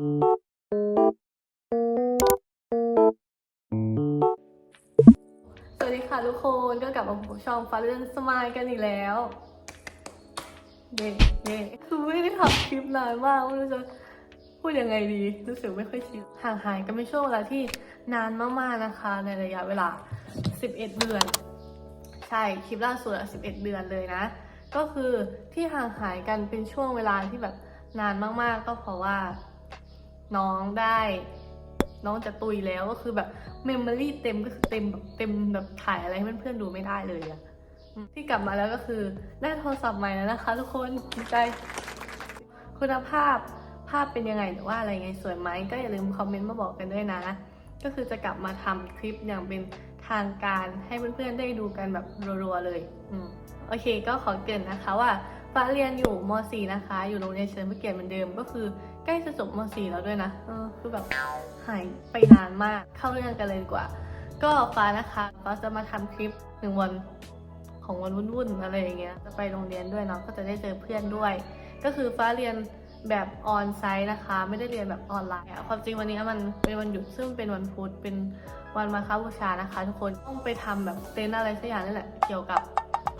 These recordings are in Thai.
สวัสดีค่ะทุกคนก็กลับมาพบช่องฟ้าเรื่องสมายกันอีกแล้วเด็กเด็กคือไม่ได้ทำคลิปนานมากไม่รู้จะพูดยังไงดีรู้สึกไม่ค่อยชินห่างหายกันเป็นช่วงเวลาที่นานมากๆนะคะ ในระยะเวลา 11 เดือน ใช่คลิปล่าสุดอะ11 เดือนเลยนะ ก็คือที่ห่างหายกันเป็นช่วงเวลาที่แบบนานมากๆ ก็เพราะว่า น้องได้ น้องจะตุยแล้วก็คือแบบเมมโมรี่เต็มก็คือเต็มแบบเต็มแบบถ่ายอะไรให้เพื่อนๆดูไม่ได้เลยอะอืมที่กลับมาแล้วก็คือได้โทรศัพท์ใหม่แล้วนะคะ ทุกคนดีใจ คุณภาพภาพเป็นยังไงหรือว่าอะไรไงสวยไหมก็อย่าลืมคอมเมนต์มาบอกกันด้วยนะ ก็คือจะกลับมาทำคลิปอย่างเป็นทางการให้เพื่อนๆได้ดูกันแบบรัวๆเลย อืมโอเค ก็ขอเกรินนะคะว่า ฟ้าเรียนอยู่ม .4 นะคะ อยู่โรงเรียนเฉลิมพระเกียรติเหมือนเดิม ก็คือใกล้จะจบม .4 แล้วด้วยนะเออคือแบบหายไปนานมาก เข้าเรื่องกันเลยดีกว่า ก็ฟ้านะคะฟ้าจะมาทำคลิปหนึ่งวันของวันวุ่นๆอะไรอย่างเงี้ย จะไปโรงเรียนด้วยเนาะ ก็จะได้เจอเพื่อนด้วย ก็คือฟ้าเรียนแบบออนไซต์นะคะ ไม่ได้เรียนแบบออนไลน์อะความจริงวันนี้มันเป็นวันหยุดซึ่งเป็นวันพุธเป็นวันมาค้าบูชานะคะ ทุกคนต้องไปทำแบบเต็นอะไรสักอย่างนี่แหละ เกี่ยวกับ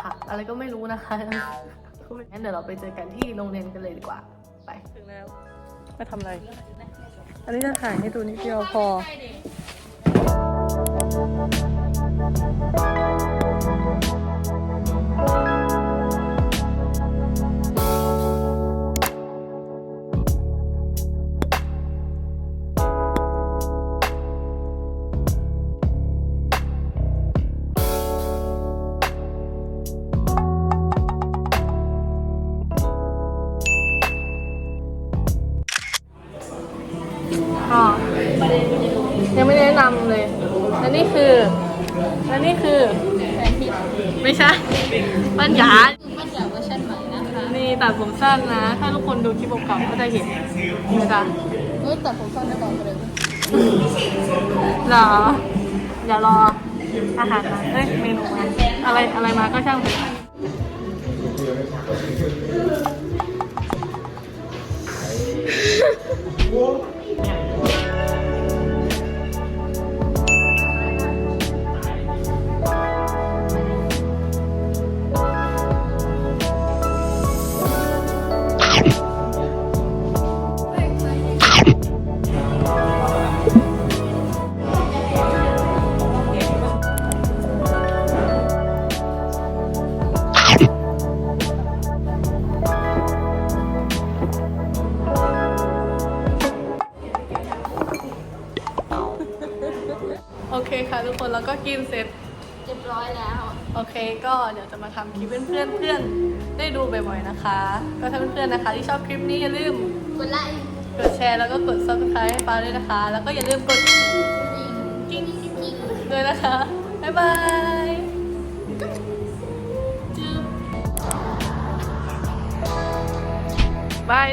ผักอะไรก็ไม่รู้นะคะ งั้นเดี๋ยวเราไปเจอกันที่โรงเรียนกันเลยดีกว่า ไป ถึงแล้วมาทำอะไร อันนี้จะถ่ายให้ดูนิดเดียวพอ ก็ยังไม่ได้แนะนำเลยและนี่คือและนี่คือไม่ใช่ปัญญามันจากเวอร์ชันใหม่นะคะนี่ตัดผมสั้นนะ ถ้าทุกคนดูคลิปเก่าๆก็จะเห็นนะจ๊ะเฮ้ยแต่ผมฟังได้ก่อนเลยเหรอเดี๋ยวรออาหารมาเอ้ยเมนูมาอะไรอะไรมาก็ช่างเถอะ คค่ะทุกคนแล้วก็กินเสร็จเรียบร้อยแล้ว โอเค ก็เดี๋ยวจะมาทำคลิปเพื่อนๆเพื่อนได้ดูบ่อยๆนะคะ ก็ถ้าเพื่อนๆนะคะ ที่ชอบคลิปนี้อย่าลืมกดไลค์กดแชร์แล้วก็กด subscribe ให้ฟ้าด้วยนะคะ แล้วก็อย่าลืมกดกิ๊งกิ๊งกิ๊งด้วยนะคะ บ๊ายบายจุ๊บบาย